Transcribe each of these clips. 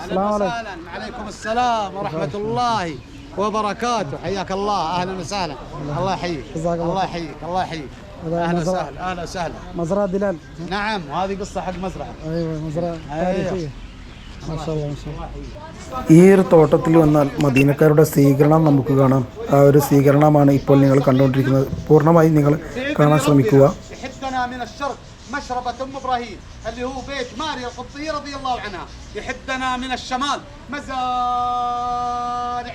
اهلا وسهلا وعليكم السلام ورحمه الله وبركاته حياك الله اهلا وسهلا الله يحييك جزاك الله الله يحييك الله يحييك هذا اهلا مزرعة. وسهلا اهلا وسهلا مزرعة دلال نعم وهذه قصه حق مزرعه ايوه مزرعة أيوة. تاريخية ما شاء الله ما شاء الله ഈ ഒരു തോട്ടത്തിൽ വന്നാൽ മദീനക്കാരുടെ സ്വീകരണം നമുക്ക് കാണാം ആ ഒരു സ്വീകരണമാണ് ഇപ്പോൾ നിങ്ങൾ കണ്ടുകൊണ്ടിരിക്കുന്നത് പൂർണ്ണമായും നിങ്ങൾ കാണാൻ ശ്രമിക്കുക يحدنا من الشرق مشربة أم إبراهيم اللي هو بيت ماريا القبطية رضي الله عنها. يحدنا من الشمال. مزارع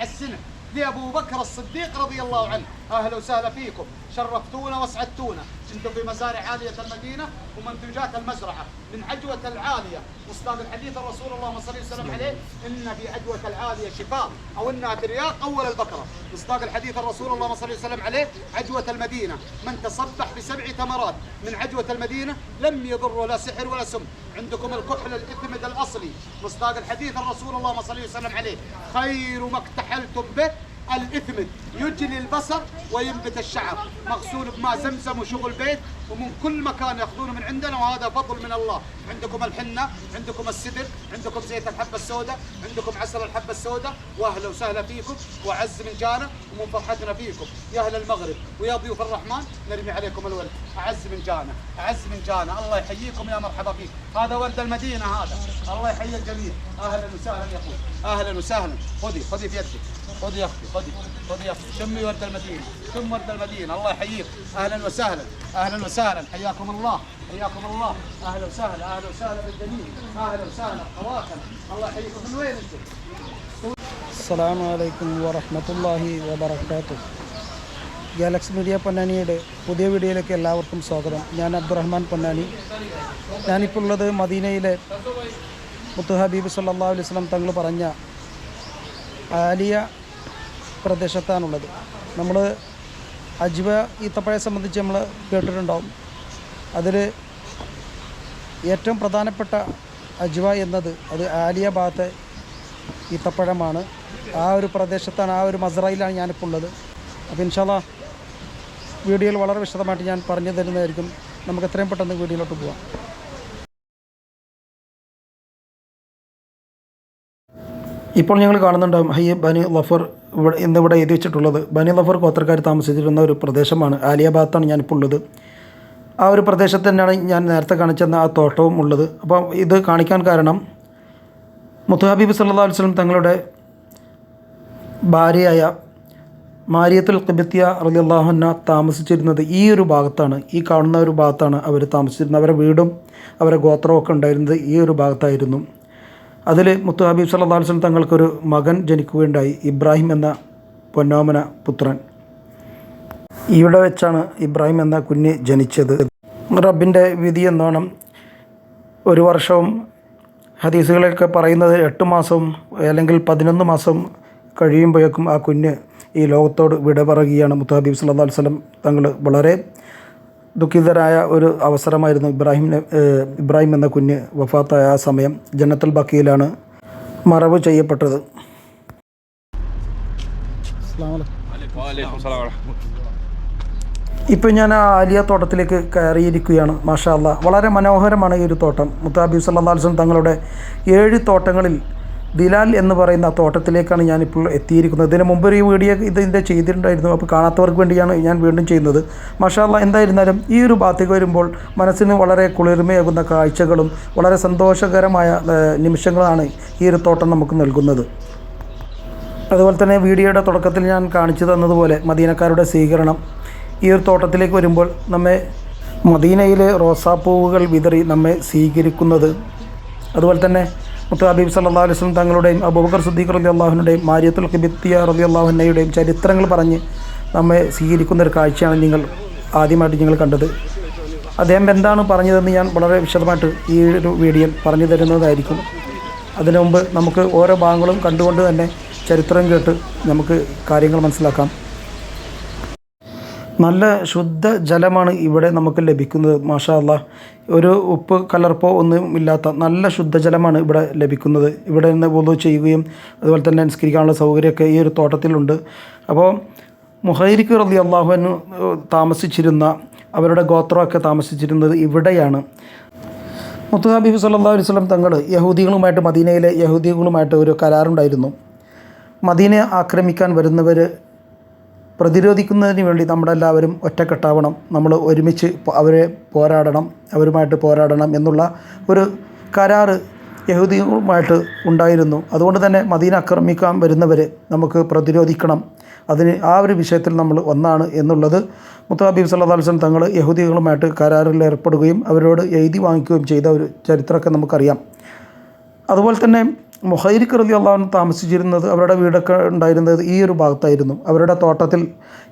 السنة لأبو بكر الصديق رضي الله عنه. أهلا وسهلا فيكم. شرفتونا واسعدتونا. أنتم في مزارع عالية المدينة ومنتجات المزرعة. من عجوة العالية. مصداق الحديث الرسول اللهم صل وسلم عليه إن في عجوة العالية شفاء. أو إنها ترياق أول البقرة. مصداق الحديث الرسول اللهم صل وسلم عليه عجوة المدينة. من تصبح بسبع تمرات من عجوة المدينة لم يضره لا سحر ولا سم. عندكم الكحل الإثمد الأصلي. مصداق الحديث الرسول اللهم صل وسلم عليه. خير ما اكتحلتم به الإثمد يجلي البصر وينبت الشعر. مغسول بماء زمزم وشغل بيت ومن كل مكان ياخذونه من عندنا وهذا فضل من الله. عندكم الحنة عندكم السدر عندكم زيت الحبة السوداء عندكم عسل الحبة السوداء. وأهلا وسهلا فيكم وعز من جانا ومن فرحتنا فيكم. يا أهل المغرب ويا ضيوف الرحمن نرمي عليكم الولد أعز من جانا أعز من جانا الله يحييكم يا مرحبا فيك هذا ولد المدينة هذا. الله يحيي الجميع. أهلا وسهلا يا أخوي. أهلا وسهلا. خذي خذي في يدك. خذي يا اختي خذي خذي يا اختي شمي ورد المدينه شم ورد المدينه الله يحييك اهلا وسهلا اهلا وسهلا حياكم الله حياكم الله اهلا وسهلا اهلا وسهلا بالجميع اهلا وسهلا حواكم الله يحييكم من وين انتم؟ അസ്സലാമു അലൈക്കും വറഹ്മത്തുള്ളാഹി വബറകാതുഹു ഗാലക്സി മീഡിയ പൊന്നാനിയുടെ പുതിയ വീഡിയോയിലേക്ക് എല്ലാവർക്കും സ്വാഗതം ഞാൻ അബ്ദുറഹ്മാൻ പൊന്നാനി ഞാനിപ്പോൾ ഉള്ളത് മദീനയിലെ മുത്തു ഹബീബ് സല്ലല്ലാഹു അലൈഹി വസല്ലം തങ്ങൾ പറഞ്ഞ ആലിയ പ്രദേശത്താണുള്ളത്. നമ്മൾ അജ്വ ഈത്തപ്പഴയെ സംബന്ധിച്ച് നമ്മൾ കേട്ടിട്ടുണ്ടാവും. അതിൽ ഏറ്റവും പ്രധാനപ്പെട്ട അജ്വ എന്നത് അത് ആലിയ ഭാഗത്തെ ഈത്തപ്പഴമാണ്. ആ ഒരു പ്രദേശത്താണ് ആ ഒരു മസറയിലാണ് ഞാനിപ്പോൾ ഉള്ളത്. അപ്പോൾ ഇൻഷാല്ല വീഡിയോയിൽ വളരെ വിശദമായിട്ട് ഞാൻ പറഞ്ഞു തരുന്നതായിരിക്കും. നമുക്ക് എത്രയും പെട്ടെന്ന് വീഡിയോയിലോട്ട് പോവാം. ഇപ്പോൾ ഞങ്ങൾ കാണുന്നുണ്ടാവും ഹയ്യ ബനി ലഫർ ഇവിടെ ഇന്നിവിടെ എഴുതി വെച്ചിട്ടുള്ളത്. ബനി ലഫർ ഗോത്രക്കാർ താമസിച്ചിരുന്ന ഒരു പ്രദേശമാണ് ആലിയാബാദത്താണ് ഞാനിപ്പോൾ ഉള്ളത് ആ ഒരു പ്രദേശത്ത് തന്നെയാണ് ഞാൻ നേരത്തെ കാണിച്ചെന്ന ആ തോട്ടവും ഉള്ളത്. അപ്പോൾ ഇത് കാണിക്കാൻ കാരണം മുത്തുഹബീബ് സല്ലാ വസ്ലം തങ്ങളുടെ ഭാര്യയായ മാരിയത്തുൽ ഖിബത്തിയ അള്ളാഹുന്ന താമസിച്ചിരുന്നത് ഈ ഒരു ഭാഗത്താണ് ഈ കാണുന്ന ഒരു ഭാഗത്താണ് അവർ താമസിച്ചിരുന്നത്. അവരുടെ വീടും അവരുടെ ഗോത്രവും ഒക്കെ ഉണ്ടായിരുന്നത് ഈ ഒരു ഭാഗത്തായിരുന്നു. അതിൽ മുത്തു ഹബീബ് സല്ലാ വസ്ലം തങ്ങൾക്കൊരു മകൻ ജനിക്കുകയുണ്ടായി ഇബ്രാഹിം എന്ന പൊന്നോമന പുത്രൻ. ഇവിടെ വെച്ചാണ് ഇബ്രാഹിം എന്ന കുഞ്ഞ് ജനിച്ചത്. റബ്ബിന്റെ വിധി എന്നോണം ഒരു വർഷവും ഹദീസുകളൊക്കെ പറയുന്നത് എട്ട് മാസവും അല്ലെങ്കിൽ പതിനൊന്ന് മാസം കഴിയുമ്പോഴേക്കും ആ കുഞ്ഞ് ഈ ലോകത്തോട് വിട പറയുകയാണ് മുത്തു ഹബീബ് സല്ലാ വസ്ലം തങ്ങൾ വളരെ ദുഃഖിതരായ ഒരു അവസരമായിരുന്നു ഇബ്രാഹിം ഇബ്രാഹിം എന്ന കുഞ്ഞ് വഫാത്തായ ആ സമയം. ജന്നത്തുൽ ബക്കിയിലാണ് മറവ് ചെയ്യപ്പെട്ടത്. ഇപ്പം ഞാൻ ആ ആലിയ തോട്ടത്തിലേക്ക് കയറിയിരിക്കുകയാണ്. മാഷാ അല്ല വളരെ മനോഹരമാണ് ഈ ഒരു തോട്ടം. മുത്താബി സല്ലാസ്ലം തങ്ങളുടെ ഏഴ് തോട്ടങ്ങളിൽ ദിലാൽ എന്ന് പറയുന്ന തോട്ടത്തിലേക്കാണ് ഞാനിപ്പോൾ എത്തിയിരിക്കുന്നത്. ഇതിന് മുമ്പ് ഒരു വീഡിയോ ഇതിന്റെ ചെയ്തിട്ടുണ്ടായിരുന്നു. അപ്പോൾ കാണാത്തവർക്ക് വേണ്ടിയാണ് ഞാൻ വീണ്ടും ചെയ്യുന്നത്. മാഷാ അല്ലാ എന്തായിരുന്നാലും ഈ ഒരു ഭാഗത്തേക്ക് വരുമ്പോൾ മനസ്സിന് വളരെ കുളിർമയാകുന്ന കാഴ്ചകളും വളരെ സന്തോഷകരമായ നിമിഷങ്ങളാണ് ഈ ഒരു തോട്ടം നമുക്ക് നൽകുന്നത്. അതുപോലെ തന്നെ വീഡിയോയുടെ തുടക്കത്തിൽ ഞാൻ കാണിച്ചു തന്നതുപോലെ മദീനക്കാരുടെ സ്വീകരണം. ഈ ഒരു തോട്ടത്തിലേക്ക് വരുമ്പോൾ നമ്മെ മദീനയിലെ റോസാപ്പൂവുകൾ വിതറി നമ്മെ സ്വീകരിക്കുന്നത്. അതുപോലെ തന്നെ മുത്തു ഹബീബ് സല്ലാ അലിസ്ലം തങ്ങളുടെയും അബൂബക്കർ സുദ്ദീഖ് റലി അള്ളാഹുവിന്റെയും മാരിയത്തുൽ ഖിബിത്തിയ റലി അള്ളാഹുനയുടെയും ചരിത്രങ്ങൾ പറഞ്ഞ് നമ്മെ സ്വീകരിക്കുന്ന ഒരു കാഴ്ചയാണ് നിങ്ങൾ ആദ്യമായിട്ട് നിങ്ങൾ കണ്ടത്. അദ്ദേഹം എന്താണ് പറഞ്ഞതെന്ന് ഞാൻ വളരെ വിശദമായിട്ട് ഈ ഒരു വീഡിയോയിൽ പറഞ്ഞു തരുന്നതായിരിക്കും. അതിനു മുമ്പ് നമുക്ക് ഓരോ ഭാഗങ്ങളും കണ്ടുകൊണ്ട് തന്നെ ചരിത്രം കേട്ട് നമുക്ക് കാര്യങ്ങൾ മനസ്സിലാക്കാം. നല്ല ശുദ്ധ ജലമാണ് ഇവിടെ നമുക്ക് ലഭിക്കുന്നത് മാഷാ ഒരു ഉപ്പ് കലർപ്പോ ഒന്നും ഇല്ലാത്ത നല്ല ശുദ്ധജലമാണ് ഇവിടെ ലഭിക്കുന്നത്. ഇവിടെ നിന്ന് പൊതു ചെയ്യുകയും അതുപോലെ തന്നെ നിസ്കരിക്കാനുള്ള സൗകര്യമൊക്കെ ഈ ഒരു തോട്ടത്തിലുണ്ട്. അപ്പോൾ മുഹൈരിക്ക് റലി അള്ളാഹുവിന് താമസിച്ചിരുന്ന അവരുടെ ഗോത്രമൊക്കെ താമസിച്ചിരുന്നത് ഇവിടെയാണ്. മുത്തു ഹബീബ് സല്ലാ അലൈഹി സ്വലം തങ്ങൾ യഹൂദികളുമായിട്ട് മദീനയിലെ യഹൂദികളുമായിട്ട് ഒരു കരാറുണ്ടായിരുന്നു. മദീനയെ ആക്രമിക്കാൻ വരുന്നവർ പ്രതിരോധിക്കുന്നതിന് വേണ്ടി നമ്മളെല്ലാവരും ഒറ്റക്കെട്ടാവണം. നമ്മൾ ഒരുമിച്ച് അവരെ പോരാടണം അവരുമായിട്ട് പോരാടണം എന്നുള്ള ഒരു കരാറ് യഹൂദികളുമായിട്ട് ഉണ്ടായിരുന്നു. അതുകൊണ്ട് തന്നെ മദീന ആക്രമിക്കാൻ വരുന്നവരെ നമുക്ക് പ്രതിരോധിക്കണം. അതിന് ആ ഒരു വിഷയത്തിൽ നമ്മൾ ഒന്നാണ് എന്നുള്ളത്. മുത്തഹബീബ് സല്ലാ അലുസ്ലം തങ്ങൾ യഹൂദികളുമായിട്ട് കരാറിൽ ഏർപ്പെടുകയും അവരോട് എഴുതി വാങ്ങിക്കുകയും ചെയ്ത ഒരു ചരിത്രമൊക്കെ നമുക്കറിയാം. അതുപോലെ തന്നെ മുഹൈരിക്ക് റതി അള്ളാഹു താമസിച്ചിരുന്നത് അവരുടെ വീടൊക്കെ ഉണ്ടായിരുന്നത് ഈ ഒരു ഭാഗത്തായിരുന്നു. അവരുടെ തോട്ടത്തിൽ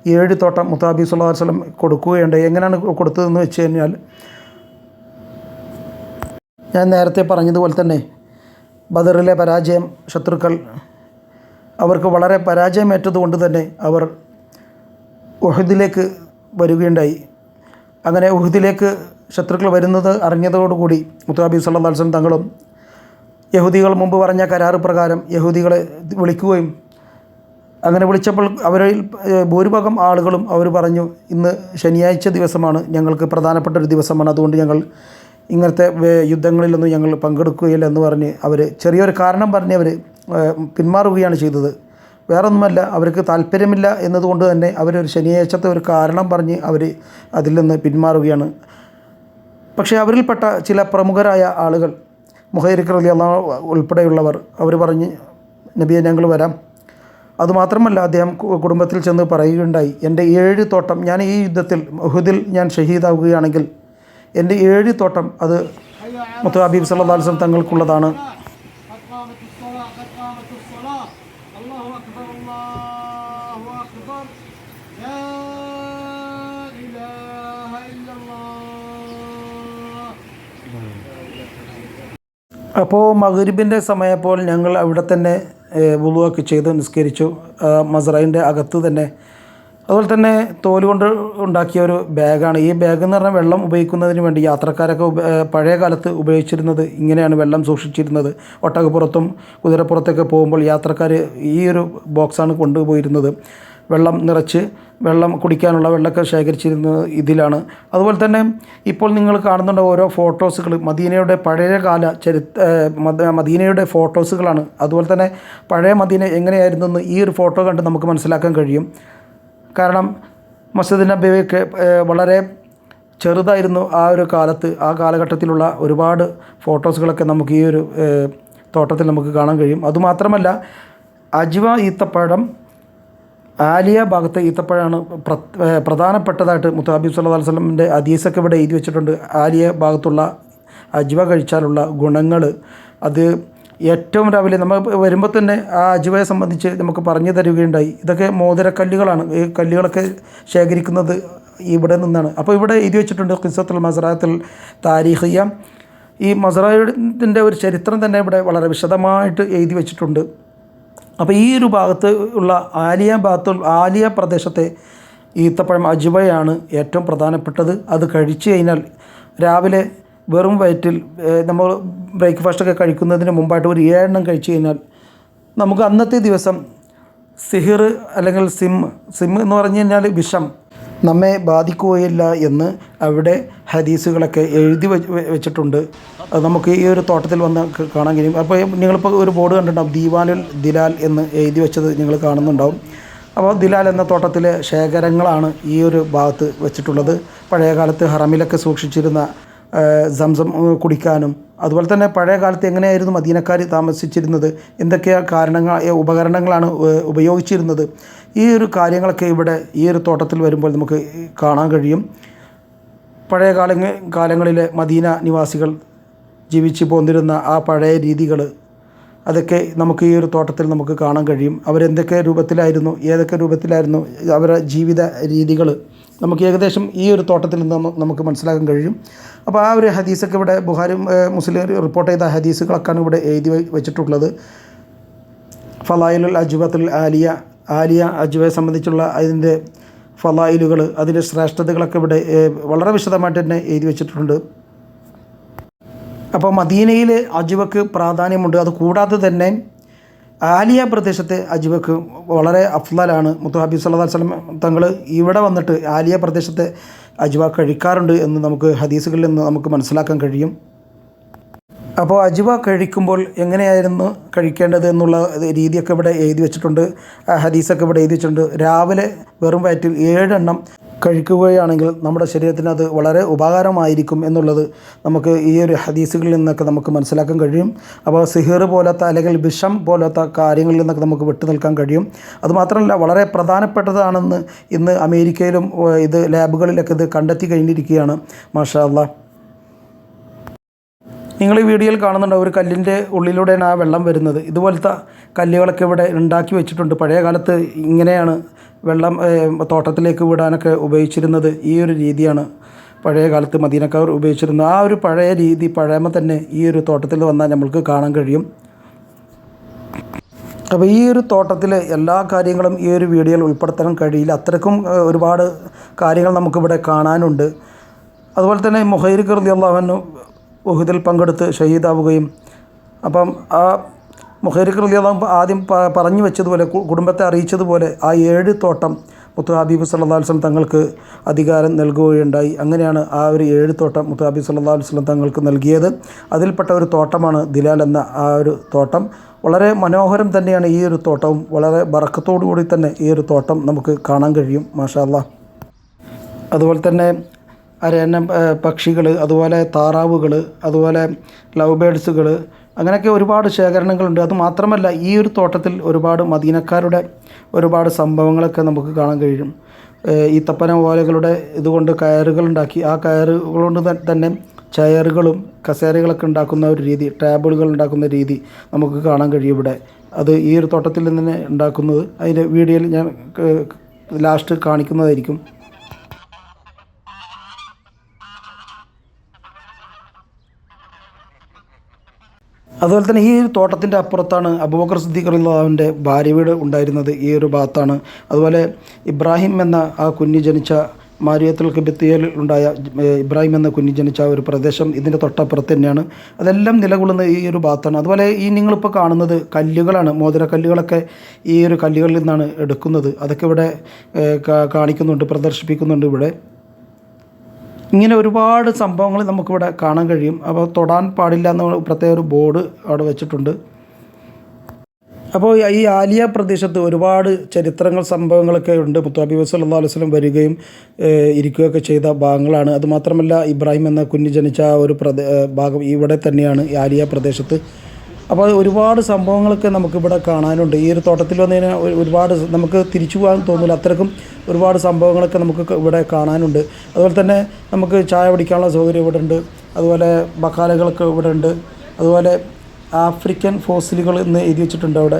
ഏഴ് തോട്ടം മുത്താബി സുല്ലാ വസ്ലം കൊടുക്കുകയുണ്ട് എങ്ങനെയാണ് കൊടുത്തതെന്ന് വെച്ച് കഴിഞ്ഞാൽ ഞാൻ നേരത്തെ പറഞ്ഞതുപോലെ തന്നെ ബദറിലെ പരാജയം ശത്രുക്കൾ അവർക്ക് വളരെ പരാജയമേറ്റതുകൊണ്ട് തന്നെ അവർ ഉഹദിലേക്ക് വരികയുണ്ടായി. അങ്ങനെ ഉഹദിലേക്ക് ശത്രുക്കൾ വരുന്നത് അറിഞ്ഞതോടുകൂടി മുത്താബി സല്ലാ വസ്ലം തങ്ങളും യഹൂദികൾ മുമ്പ് പറഞ്ഞ കരാറ് പ്രകാരം യഹൂദികളെ വിളിക്കുകയും അങ്ങനെ വിളിച്ചപ്പോൾ അവരിൽ ഭൂരിഭാഗം ആളുകളും അവർ പറഞ്ഞു ഇന്ന് ശനിയാഴ്ച ദിവസമാണ് ഞങ്ങൾക്ക് പ്രധാനപ്പെട്ട ഒരു ദിവസമാണ് അതുകൊണ്ട് ഞങ്ങൾ ഇങ്ങനത്തെ യുദ്ധങ്ങളിലൊന്നും ഞങ്ങൾ പങ്കെടുക്കുകയില്ല എന്ന് പറഞ്ഞ് അവർ ചെറിയൊരു കാരണം പറഞ്ഞ് അവർ പിന്മാറുകയാണ് ചെയ്തത്. വേറൊന്നുമല്ല അവർക്ക് താല്പര്യമില്ല എന്നതുകൊണ്ട് തന്നെ അവരൊരു ശനിയാഴ്ചത്തെ ഒരു കാരണം പറഞ്ഞ് അവർ അതിൽ നിന്ന് പിന്മാറുകയാണ്. പക്ഷേ അവരിൽപ്പെട്ട ചില പ്രമുഖരായ ആളുകൾ മുഹൈരിക്കർ അലി അള്ളാഹ് ഉൾപ്പെടെയുള്ളവർ അവർ പറഞ്ഞ് നബിയെ ഞങ്ങൾ വരാം. അതുമാത്രമല്ല അദ്ദേഹം കുടുംബത്തിൽ ചെന്ന് പറയുകയുണ്ടായി എന്റെ ഏഴ് തോട്ടം ഞാൻ ഈ യുദ്ധത്തിൽ മുഹുദിൽ ഞാൻ ഷഹീദാവുകയാണെങ്കിൽ എന്റെ ഏഴ് തോട്ടം അത് മുത്തു ഹബീബ് സല്ലാസ്ലം തങ്ങൾക്കുള്ളതാണ്. അള്ളാഹു അക്ബർ അള്ളാഹു അക്ബർ. അപ്പോൾ മകരുബിന്റെ സമയപ്പോൾ ഞങ്ങൾ അവിടെ തന്നെ വുളുവൊക്കെ ചെയ്ത് നിസ്കരിച്ചു. മസറൈന്റെ അകത്ത് തന്നെ. അതുപോലെ തന്നെ തോൽ കൊണ്ട് ഉണ്ടാക്കിയ ഒരു ബാഗാണ്. ഈ ബാഗ് എന്ന് പറഞ്ഞാൽ വെള്ളം ഉപയോഗിക്കുന്നതിന് വേണ്ടി യാത്രക്കാരൊക്കെ പഴയ കാലത്ത് ഉപയോഗിച്ചിരുന്നത് ഇങ്ങനെയാണ് വെള്ളം സൂക്ഷിച്ചിരുന്നത്. ഒട്ടകപ്പുറത്തും കുതിരപ്പുറത്തൊക്കെ പോകുമ്പോൾ യാത്രക്കാർ ഈ ഒരു ബോക്സാണ് കൊണ്ടുപോയിരുന്നത്. വെള്ളം നിറച്ച് വെള്ളം കുടിക്കാനുള്ള വെള്ളമൊക്കെ ശേഖരിച്ചിരുന്നത് ഇതിലാണ്. അതുപോലെ തന്നെ ഇപ്പോൾ നിങ്ങൾ കാണുന്നുണ്ട് ഓരോ ഫോട്ടോസുകൾ. മദീനയുടെ പഴയകാല ചരി മദീനയുടെ ഫോട്ടോസുകളാണ്. അതുപോലെ തന്നെ പഴയ മദീന എങ്ങനെയായിരുന്നു എന്ന് ഈ ഒരു ഫോട്ടോ കണ്ട് നമുക്ക് മനസ്സിലാക്കാൻ കഴിയും. കാരണം മസ്ജിദ് നബിയൊക്കെ വളരെ ചെറുതായിരുന്നു ആ ഒരു കാലത്ത്. ആ കാലഘട്ടത്തിലുള്ള ഒരുപാട് ഫോട്ടോസുകളൊക്കെ നമുക്ക് ഈ ഒരു തോട്ടത്തിൽ നമുക്ക് കാണാൻ കഴിയും. അതുമാത്രമല്ല അജ്വ ഈത്തപ്പഴം ആലിയ ഭാഗത്തെ ഈത്തപ്പഴമാണ് പ്ര പ്രധാനപ്പെട്ടതായിട്ട് മുത്താബി സല്ലല്ലാഹു അലൈഹി അദീസൊക്കെ ഇവിടെ എഴുതി വെച്ചിട്ടുണ്ട്. ആലിയ ഭാഗത്തുള്ള അജ്വ കഴിച്ചാലുള്ള ഗുണങ്ങൾ അത് ഏറ്റവും രാവിലെ നമ്മൾ വരുമ്പോൾ തന്നെ ആ അജ്വയെ സംബന്ധിച്ച് നമുക്ക് പറഞ്ഞു തരികയുണ്ടായി. ഇതൊക്കെ മോതിരക്കല്ലുകളാണ്. ഈ കല്ലുകളൊക്കെ ശേഖരിക്കുന്നത് ഇവിടെ നിന്നാണ്. അപ്പോൾ ഇവിടെ എഴുതി വെച്ചിട്ടുണ്ട് ഖിസത്തുൽ മസറാത്തിൽ താരീഹിയ ഈ മസറാത്തിന്റെ ഒരു ചരിത്രം തന്നെ ഇവിടെ വളരെ വിശദമായിട്ട് എഴുതി വെച്ചിട്ടുണ്ട്. അപ്പോൾ ഈ ഒരു ഭാഗത്ത് ഉള്ള ആലിയ ഭാഗത്ത് ആലിയ പ്രദേശത്തെ ഈത്തപ്പഴം അജുവയാണ് ഏറ്റവും പ്രധാനപ്പെട്ടത്. അത് കഴിച്ചു കഴിഞ്ഞാൽ രാവിലെ വെറും വയറ്റിൽ നമ്മൾ ബ്രേക്ക്ഫാസ്റ്റൊക്കെ കഴിക്കുന്നതിന് മുമ്പായിട്ട് ഒരു ഏഴെണ്ണം കഴിച്ചു കഴിഞ്ഞാൽ നമുക്ക് അന്നത്തെ ദിവസം സിഹിർ അല്ലെങ്കിൽ സിം സിം എന്ന് പറഞ്ഞു കഴിഞ്ഞാൽ വിഷം നമ്മെ ബാധിക്കുകയില്ല എന്ന് അവിടെ ഹദീസുകളൊക്കെ എഴുതി വെച്ചിട്ടുണ്ട്. അത് നമുക്ക് ഈ ഒരു തോട്ടത്തിൽ വന്ന് കാണാൻ കഴിയും അപ്പോൾ നിങ്ങളിപ്പോൾ ഒരു ബോർഡ് കണ്ടിട്ടുണ്ടാവും ദീവാനുൽ ദിലാൽ എന്ന് എഴുതി വെച്ചത് നിങ്ങൾ കാണുന്നുണ്ടാവും. അപ്പോൾ ദിലാൽ എന്ന തോട്ടത്തിലെ ശേഖരങ്ങളാണ് ഈ ഒരു ഭാഗത്ത് വെച്ചിട്ടുള്ളത്. പഴയ കാലത്ത് ഹറമിലൊക്കെ സൂക്ഷിച്ചിരുന്ന സംസം കുടിക്കാനും അതുപോലെ തന്നെ പഴയ കാലത്ത് എങ്ങനെയായിരുന്നു മദീനക്കാർ താമസിച്ചിരുന്നത്? എന്തൊക്കെ കാരണങ്ങൾ ഉപകരണങ്ങളാണ് ഉപയോഗിച്ചിരുന്നത്? ഈ ഒരു കാര്യങ്ങളൊക്കെ ഇവിടെ ഈ ഒരു തോട്ടത്തിൽ വരുമ്പോൾ നമുക്ക് കാണാൻ കഴിയും. പഴയ കാല കാലങ്ങളിലെ മദീന നിവാസികൾ ജീവിച്ചു പോന്നിരുന്ന ആ പഴയ രീതികൾ അതൊക്കെ നമുക്ക് ഈ ഒരു തോട്ടത്തിൽ നമുക്ക് കാണാൻ കഴിയും. അവരെന്തൊക്കെ രൂപത്തിലായിരുന്നു ഏതൊക്കെ രൂപത്തിലായിരുന്നു അവരുടെ ജീവിത രീതികൾ നമുക്ക് ഏകദേശം ഈ ഒരു തോട്ടത്തിൽ നിന്ന് നമുക്ക് മനസ്സിലാക്കാൻ കഴിയും. അപ്പോൾ ആ ഒരു ഹദീസൊക്കെ ഇവിടെ ബുഹാരി മുസ്ലിം റിപ്പോർട്ട് ചെയ്ത ഹദീസുകളൊക്കെയാണ് ഇവിടെ എഴുതി വെച്ചിട്ടുള്ളത്. ഫലായിലുൽ അജുബത്തുൽ ആലിയ ആലിയ അജുബയെ സംബന്ധിച്ചുള്ള അതിന്റെ ഫലായിലുകൾ അതിന്റെ ശ്രേഷ്ഠതകളൊക്കെ ഇവിടെ വളരെ വിശദമായിട്ട് തന്നെ എഴുതി വെച്ചിട്ടുണ്ട്. അപ്പോൾ മദീനയിൽ അജ്വക്ക് പ്രാധാന്യമുണ്ട്. അത് കൂടാതെ തന്നെ ആലിയ പ്രദേശത്തെ അജ്വക്ക് വളരെ അഫ്ലാലാണ് മുത്തു ഹബീബ് അലൈഹി വസല്ലം തങ്ങൾ ഇവിടെ വന്നിട്ട് ആലിയ പ്രദേശത്തെ അജ്വ കഴിക്കാറുണ്ട് എന്ന് നമുക്ക് ഹദീസുകളിൽ നിന്ന് നമുക്ക് മനസ്സിലാക്കാൻ കഴിയും. അപ്പോൾ അജുവ കഴിക്കുമ്പോൾ എങ്ങനെയായിരുന്നു കഴിക്കേണ്ടത് എന്നുള്ള രീതിയൊക്കെ ഇവിടെ എഴുതി വെച്ചിട്ടുണ്ട്. ഹദീസൊക്കെ ഇവിടെ എഴുതി വെച്ചിട്ടുണ്ട്. രാവിലെ വെറും വയറ്റിൽ ഏഴെണ്ണം കഴിക്കുകയാണെങ്കിൽ നമ്മുടെ ശരീരത്തിന് അത് വളരെ ഉപകാരമായിരിക്കും എന്നുള്ളത് നമുക്ക് ഈ ഒരു ഹദീസുകളിൽ നിന്നൊക്കെ നമുക്ക് മനസ്സിലാക്കാൻ കഴിയും. അപ്പോൾ സിഹിർ പോലത്തെ അല്ലെങ്കിൽ വിഷം പോലത്തെ കാര്യങ്ങളിൽ നിന്നൊക്കെ നമുക്ക് വിട്ടു നിൽക്കാൻ കഴിയും. അതുമാത്രമല്ല വളരെ പ്രധാനപ്പെട്ടതാണെന്ന് ഇന്ന് അമേരിക്കയിലും ഇത് ലാബുകളിലൊക്കെ ഇത് കണ്ടെത്തി കഴിഞ്ഞിരിക്കുകയാണ്. മാഷാ അള്ളാഹ് നിങ്ങൾ ഈ വീഡിയോയിൽ കാണുന്നുണ്ട് ഒരു കല്ലിന്റെ ഉള്ളിലൂടെയാണ് ആ വെള്ളം വരുന്നത്. ഇതുപോലത്തെ കല്ലുകളൊക്കെ ഇവിടെ ഉണ്ടാക്കി വെച്ചിട്ടുണ്ട്. പഴയ കാലത്ത് ഇങ്ങനെയാണ് വെള്ളം തോട്ടത്തിലേക്ക് വിടാനൊക്കെ ഉപയോഗിച്ചിരുന്നത്. ഈ ഒരു രീതിയാണ് പഴയ കാലത്ത് മദീനക്കാർ ഉപയോഗിച്ചിരുന്നത്. ആ ഒരു പഴയ രീതി പഴയമ തന്നെ ഈ ഒരു തോട്ടത്തിൽ വന്നാൽ നമ്മൾക്ക് കാണാൻ കഴിയും. അപ്പോൾ ഈ ഒരു തോട്ടത്തിൽ എല്ലാ കാര്യങ്ങളും ഈ ഒരു വീഡിയോയിൽ ഉൾപ്പെടുത്താൻ കഴിയില്ല. അത്രക്കും ഒരുപാട് കാര്യങ്ങൾ നമുക്കിവിടെ കാണാനുണ്ട്. അതുപോലെ തന്നെ മൊഹൈർ കർദി അള്ളാഹുവിന് ഉഹുദിൽ പങ്കെടുത്ത് ഷഹീദാവുകയും. അപ്പം ആ കർദി അള്ളാഹു ആദ്യം പറഞ്ഞു വെച്ചതുപോലെ കുടുംബത്തെ അറിയിച്ചതുപോലെ ആ ഏഴ് തോട്ടം മുത്തു ഹബീബ് സല്ലാ വസ്ലം തങ്ങൾക്ക് അധികാരം നൽകുകയുണ്ടായി. അങ്ങനെയാണ് ആ ഒരു ഏഴ് തോട്ടം മുത്തു ഹബീബ് സല്ലാ വസ്ലം തങ്ങൾക്ക് നൽകിയത്. അതിൽപ്പെട്ട ഒരു തോട്ടമാണ് ദിലാൽ എന്ന ആ ഒരു തോട്ടം. വളരെ മനോഹരം തന്നെയാണ് ഈ ഒരു തോട്ടവും. വളരെ ബറക്കത്തോടു കൂടി തന്നെ ഈ ഒരു തോട്ടം നമുക്ക് കാണാൻ കഴിയും. മാഷാ അതുപോലെ തന്നെ അരയന്നം പക്ഷികൾ അതുപോലെ താറാവുകൾ അതുപോലെ ലവ് ബേഡ്സുകൾ അങ്ങനെയൊക്കെ ഒരുപാട് ശേഖരണങ്ങളുണ്ട്. അത് മാത്രമല്ല ഈ ഒരു തോട്ടത്തിൽ ഒരുപാട് മദീനക്കാരുടെ ഒരുപാട് സംഭവങ്ങളൊക്കെ നമുക്ക് കാണാൻ കഴിയും. ഈ തപ്പന ഓലകളുടെ ഇതുകൊണ്ട് കയറുകളുണ്ടാക്കി ആ കയറുകൾ കൊണ്ട് തന്നെ ചെയറുകളും കസേരകളൊക്കെ ഉണ്ടാക്കുന്ന ഒരു രീതി ടേബിളുകൾ ഉണ്ടാക്കുന്ന രീതി നമുക്ക് കാണാൻ കഴിയും ഇവിടെ. അത് ഈ ഒരു തോട്ടത്തിൽ നിന്ന് ഉണ്ടാക്കുന്നത് അതിന്റെ വീഡിയോയിൽ ഞാൻ ലാസ്റ്റ് കാണിക്കുന്നതായിരിക്കും. അതുപോലെ തന്നെ ഈ ഒരു തോട്ടത്തിന്റെ അപ്പുറത്താണ് അബൂബക്കർ സിദ്ദീഖ് അള്ളാഹുവിന്റെ ഭാര്യ വീട് ഉണ്ടായിരുന്നത്. ഈ ഒരു ഭാഗത്താണ്. അതുപോലെ ഇബ്രാഹിം എന്ന ആ കുഞ്ഞ് ജനിച്ച മാരിയത്തുൽ കിബിത്തിയലിൽ ഉണ്ടായ ഇബ്രാഹിം എന്ന കുഞ്ഞ് ജനിച്ച ഒരു പ്രദേശം ഇതിന്റെ തൊട്ടപ്പുറത്ത് തന്നെയാണ്. അതെല്ലാം നിലകൊള്ളുന്ന ഈ ഒരു ഭാഗത്താണ്. അതുപോലെ ഈ നിങ്ങളിപ്പോൾ കാണുന്നത് കല്ലുകളാണ്. മോതിരക്കല്ലുകളൊക്കെ ഈ ഒരു കല്ലുകളിൽ നിന്നാണ് എടുക്കുന്നത്. അതൊക്കെ ഇവിടെ കാണിക്കുന്നുണ്ട് പ്രദർശിപ്പിക്കുന്നുണ്ട് ഇവിടെ. ഇങ്ങനെ ഒരുപാട് സംഭവങ്ങൾ നമുക്കിവിടെ കാണാൻ കഴിയും. അപ്പോൾ തൊടാൻ പാടില്ല എന്ന പ്രത്യേക ഒരു ബോർഡ് അവിടെ വെച്ചിട്ടുണ്ട്. അപ്പോൾ ഈ ആലിയ പ്രദേശത്ത് ഒരുപാട് ചരിത്രങ്ങൾ സംഭവങ്ങളൊക്കെ ഉണ്ട്. മുത്താബി വസല്ലം വരികയും ഏഹ്, ഇരിക്കുകയൊക്കെ ചെയ്ത ഭാഗങ്ങളാണ്. അതുമാത്രമല്ല ഇബ്രാഹിം എന്ന കുഞ്ഞ് ജനിച്ച ഒരു പ്രദേ ഭാഗം ഇവിടെ തന്നെയാണ് ഈ ആലിയ പ്രദേശത്ത്. അപ്പോൾ ഒരുപാട് സംഭവങ്ങളൊക്കെ നമുക്കിവിടെ കാണാനുണ്ട്. ഈ ഒരു തോട്ടത്തിൽ വന്നു കഴിഞ്ഞാൽ ഒരുപാട് നമുക്ക് തിരിച്ചു പോകാൻ തോന്നില്ല അത്രക്കും ഒരുപാട് സംഭവങ്ങളൊക്കെ നമുക്ക് ഇവിടെ കാണാനുണ്ട്. അതുപോലെ തന്നെ നമുക്ക് ചായ പിടിക്കാനുള്ള സൗകര്യം ഇവിടെ ഉണ്ട്. അതുപോലെ ബക്കാലകളൊക്കെ ഇവിടെ ഉണ്ട്. അതുപോലെ ആഫ്രിക്കൻ ഫോസിലുകൾ എന്ന് എഴുതി വെച്ചിട്ടുണ്ട് അവിടെ.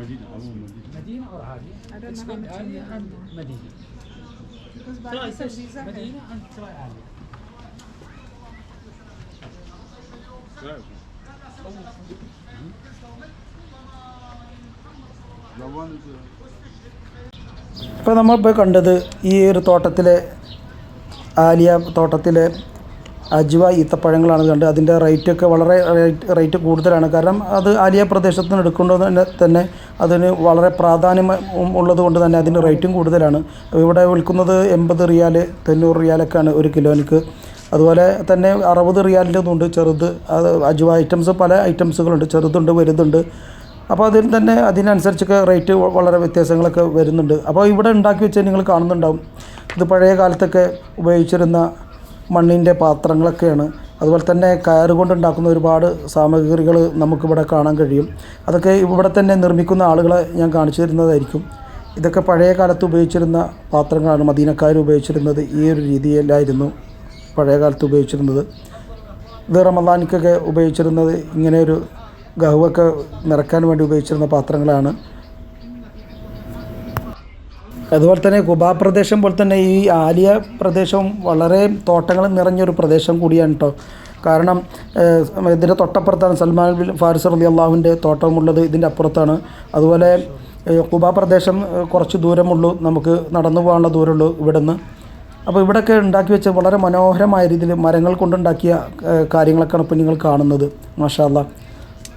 مدينة عموما مدينة مدينة أو عالية؟ It's going عالية عن مدينة Because try first مدينة and try عالية ഇപ്പോൾ നമ്മളിപ്പോൾ കണ്ടത് ഈ ഒരു തോട്ടത്തിലെ ആലിയ തോട്ടത്തിലെ അജ്വ ഈത്തപ്പഴങ്ങളാണ് കണ്ടത്. അതിന്റെ റേറ്റൊക്കെ വളരെ റേറ്റ് കൂടുതലാണ്. കാരണം അത് ആലിയ പ്രദേശത്ത് നിന്ന് എടുക്കുന്നത് തന്നെ അതിന് വളരെ പ്രാധാന്യം ഉള്ളത് കൊണ്ട് തന്നെ അതിന് റേറ്റും കൂടുതലാണ്. ഇവിടെ വിൽക്കുന്നത് എൺപത് റിയാൽ തൊണ്ണൂറ് റിയാലൊക്കെയാണ് ഒരു കിലോനിക്ക്. അതുപോലെ തന്നെ അറുപത് റിയാലിന്റെ ഇതുണ്ട് ചെറുത്. അത് അജ്വ ഐറ്റംസ് പല ഐറ്റംസുകളുണ്ട്. ചെറുതുണ്ട് വലുതുണ്ട്. അപ്പോൾ അതിൽ തന്നെ അതിനനുസരിച്ചൊക്കെ റേറ്റ് വളരെ വ്യത്യാസങ്ങളൊക്കെ വരുന്നുണ്ട്. അപ്പോൾ ഇവിടെ ഉണ്ടാക്കി വെച്ചാൽ നിങ്ങൾ കാണുന്നുണ്ടാവും. ഇത് പഴയ കാലത്തൊക്കെ ഉപയോഗിച്ചിരുന്ന മണ്ണിന്റെ പാത്രങ്ങളൊക്കെയാണ്. അതുപോലെ തന്നെ കയറ് കൊണ്ടുണ്ടാക്കുന്ന ഒരുപാട് സാമഗ്രികൾ നമുക്കിവിടെ കാണാൻ കഴിയും. അതൊക്കെ ഇവിടെ തന്നെ നിർമ്മിക്കുന്ന ആളുകളെ ഞാൻ കാണിച്ചു തരുന്നതായിരിക്കും. ഇതൊക്കെ പഴയ കാലത്ത് ഉപയോഗിച്ചിരുന്ന പാത്രങ്ങളാണ് മദീനക്കാർ ഉപയോഗിച്ചിരുന്നത്. ഈ ഒരു രീതിയിലായിരുന്നു പഴയ കാലത്ത് ഉപയോഗിച്ചിരുന്നത്. ഇത് റമദാനിക്കൊക്കെ ഉപയോഗിച്ചിരുന്നത് ഇങ്ങനെ ഒരു ഗഹുവൊക്കെ നിറക്കാൻ വേണ്ടി ഉപയോഗിച്ചിരുന്ന പാത്രങ്ങളാണ്. അതുപോലെ തന്നെ ഗുബാ പ്രദേശം പോലെ തന്നെ ഈ ആലിയ പ്രദേശവും വളരെ തോട്ടങ്ങൾ നിറഞ്ഞൊരു പ്രദേശം കൂടിയാണ് കേട്ടോ കാരണം ഇതിന്റെ തൊട്ടപ്പുറത്താണ് സൽമാൻ ബിൻ ഫാരിസ് റലി അള്ളാഹുവിന്റെ തോട്ടമുള്ളത് ഇതിന്റെ അപ്പുറത്താണ്. അതുപോലെ കുബാ പ്രദേശം കുറച്ച് ദൂരമുള്ളൂ. നമുക്ക് നടന്നു പോകാനുള്ള ദൂരമുള്ളൂ ഇവിടെ നിന്ന് അപ്പോൾ ഇവിടെയൊക്കെ ഉണ്ടാക്കി വെച്ച വളരെ മനോഹരമായ രീതിയിൽ മരങ്ങൾ കൊണ്ടുണ്ടാക്കിയ കാര്യങ്ങളൊക്കെയാണ് ഇപ്പോൾ നിങ്ങൾ കാണുന്നത്. മാഷാല്ല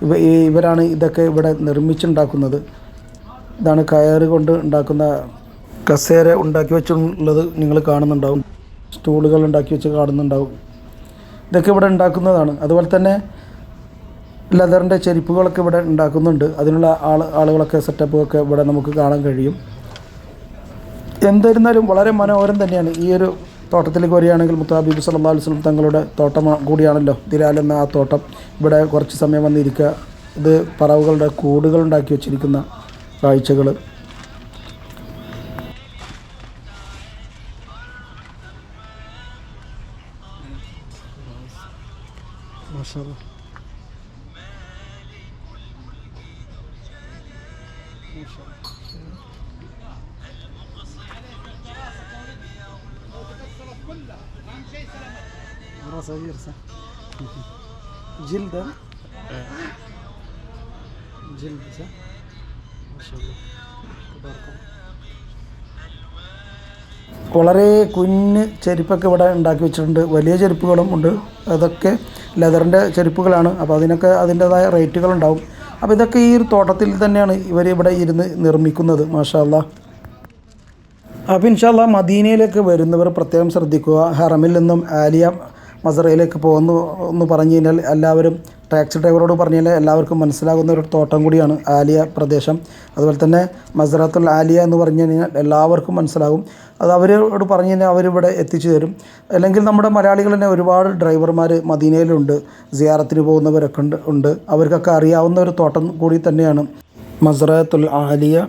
ഇവ ഇവരാണ് ഇതൊക്കെ ഇവിടെ നിർമ്മിച്ചുണ്ടാക്കുന്നത്. ഇതാണ് കയറ് കൊണ്ട് ഉണ്ടാക്കുന്ന കസേര ഉണ്ടാക്കി വെച്ചുള്ളത് നിങ്ങൾ കാണുന്നുണ്ടാവും. സ്റ്റൂളുകൾ ഉണ്ടാക്കി വെച്ച് കാണുന്നുണ്ടാവും. ഇതൊക്കെ ഇവിടെ ഉണ്ടാക്കുന്നതാണ്. അതുപോലെ തന്നെ ലെതറിന്റെ ചെരിപ്പുകളൊക്കെ ഇവിടെ ഉണ്ടാക്കുന്നുണ്ട്. അതിനുള്ള ആൾ ആളുകളൊക്കെ സെറ്റപ്പൊക്കെ ഇവിടെ നമുക്ക് കാണാൻ കഴിയും. എന്തായിരുന്നാലും വളരെ മനോഹരം തന്നെയാണ്. ഈ ഒരു തോട്ടത്തിലേക്ക് വരികയാണെങ്കിൽ മുത്താബീബ് സല്ലാ വസ്ലം തങ്ങളുടെ തോട്ടം കൂടിയാണല്ലോ. ദിലാൽ എന്ന ആ തോട്ടം ഇവിടെ കുറച്ച് സമയം വന്നിരിക്കുക. ഇത് പറവുകളുടെ കൂടുകൾ ഉണ്ടാക്കി വെച്ചിരിക്കുന്ന കാഴ്ചകൾ ما شاء الله. ما شاء الله راسه غير صح؟ جلدة؟ جلدة صح؟ ما شاء الله. تبارك الله. വളരെ കുഞ്ഞ് ചെരുപ്പൊക്കെ ഇവിടെ ഉണ്ടാക്കി വെച്ചിട്ടുണ്ട്. വലിയ ചെരുപ്പുകളും ഉണ്ട്. അതൊക്കെ ലെതറിന്റെ ചെരുപ്പുകളാണ്. അപ്പോൾ അതിനൊക്കെ അതിന്റേതായ റേറ്റുകളുണ്ടാവും അപ്പോൾ ഇതൊക്കെ ഈ ഒരു തോട്ടത്തിൽ തന്നെയാണ് ഇവർ ഇവിടെ ഇരുന്ന് നിർമ്മിക്കുന്നത്. മാഷാല്ല അപ്പോൾ ഇൻഷാല്ല മദീനയിലേക്ക് വരുന്നവർ പ്രത്യേകം ശ്രദ്ധിക്കുക. ഹറമിൽ നിന്നും ആലിയ മസറയിലേക്ക് പോകുന്നു എന്ന് പറഞ്ഞു കഴിഞ്ഞാൽ എല്ലാവരും ടാക്സി ഡ്രൈവറോട് പറഞ്ഞു കഴിഞ്ഞാൽ എല്ലാവർക്കും മനസ്സിലാകുന്ന ഒരു തോട്ടം കൂടിയാണ് ആലിയ പ്രദേശം. അതുപോലെ തന്നെ മസറത്തുൽ ആലിയ എന്ന് പറഞ്ഞു കഴിഞ്ഞാൽ എല്ലാവർക്കും മനസ്സിലാകും. അത് അവരോട് പറഞ്ഞു കഴിഞ്ഞാൽ അവരിവിടെ എത്തിച്ചു തരും. അല്ലെങ്കിൽ നമ്മുടെ മലയാളികൾ തന്നെ ഒരുപാട് ഡ്രൈവർമാർ മദീനയിലുണ്ട് സിയാറത്തിന് പോകുന്നവരൊക്കെ ഉണ്ട് ഉണ്ട്. അവർക്കൊക്കെ അറിയാവുന്ന ഒരു തോട്ടം കൂടി തന്നെയാണ് മസറത്തുൽ ആലിയ.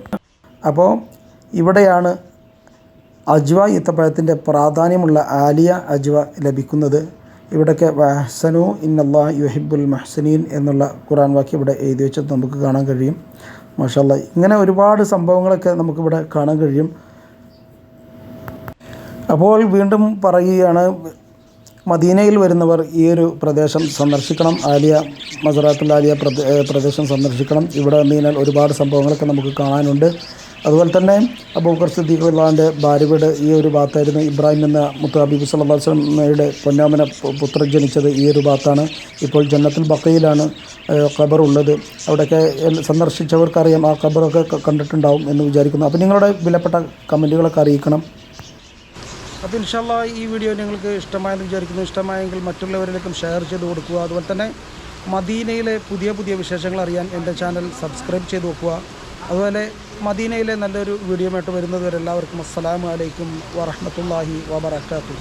അപ്പോൾ ഇവിടെയാണ് അജ്വ ഈത്തപ്പഴത്തിന്റെ പ്രാധാന്യമുള്ള ആലിയ അജ്വ ലഭിക്കുന്നത്. ഇവിടൊക്കെ വഹ്സനു ഇന്നല്ലാ യുഹിബുൽ മഹ്സനീൻ എന്നുള്ള ഖുറാൻ വാക്യം ഇവിടെ എഴുതി വെച്ചത് നമുക്ക് കാണാൻ കഴിയും. മാഷല്ല ഇങ്ങനെ ഒരുപാട് സംഭവങ്ങളൊക്കെ നമുക്കിവിടെ കാണാൻ കഴിയും. അപ്പോൾ വീണ്ടും പറയുകയാണ് മദീനയിൽ വരുന്നവർ ഈ ഒരു പ്രദേശം സന്ദർശിക്കണം ആലിയ മസറാത്തുൽ ആലിയ പ്രദേശം സന്ദർശിക്കണം. ഇവിടെ കഴിഞ്ഞാൽ ഒരുപാട് സംഭവങ്ങളൊക്കെ നമുക്ക് കാണാനുണ്ട്. അതുപോലെ തന്നെ അബൂബക്കർ സിദ്ദീഖ് അള്ളാഹിന്റെ ഭാര്യയുടെ ഈ ഒരു ഭാഗത്തായിരുന്നു. ഇബ്രാഹിം എന്ന മുത്തു സല്ലാസ്ലമയുടെ പൊന്നാമന പുത്രൻ ജനിച്ചത് ഈ ഒരു ഭാഗത്താണ്. ഇപ്പോൾ ജന്നത്തുൽ ബക്കയിലാണ് ഖബറുള്ളത്. അവിടെയൊക്കെ സന്ദർശിച്ചവർക്കറിയാം ആ ഖബറൊക്കെ കണ്ടിട്ടുണ്ടാവും എന്ന് വിചാരിക്കുന്നു. അപ്പോൾ നിങ്ങളുടെ വിലപ്പെട്ട കമന്റുകളൊക്കെ അറിയിക്കണം. അപ്പോൾ ഇൻഷാല്ല ഈ വീഡിയോ നിങ്ങൾക്ക് ഇഷ്ടമായെന്ന് വിചാരിക്കുന്നു. ഇഷ്ടമായെങ്കിൽ മറ്റുള്ളവരിലേക്കും ഷെയർ ചെയ്ത് കൊടുക്കുക. അതുപോലെ തന്നെ മദീനയിലെ പുതിയ പുതിയ വിശേഷങ്ങൾ അറിയാൻ എന്റെ ചാനൽ സബ്സ്ക്രൈബ് ചെയ്ത് വെക്കുക. അതുപോലെ മദീനയിലെ നല്ലൊരു വീഡിയോ ആയിട്ട് വരുന്നത് വരെ എല്ലാവർക്കും അസ്സലാമു അലൈക്കും വറഹ്മത്തുള്ളാഹി വബറകാതുഹു.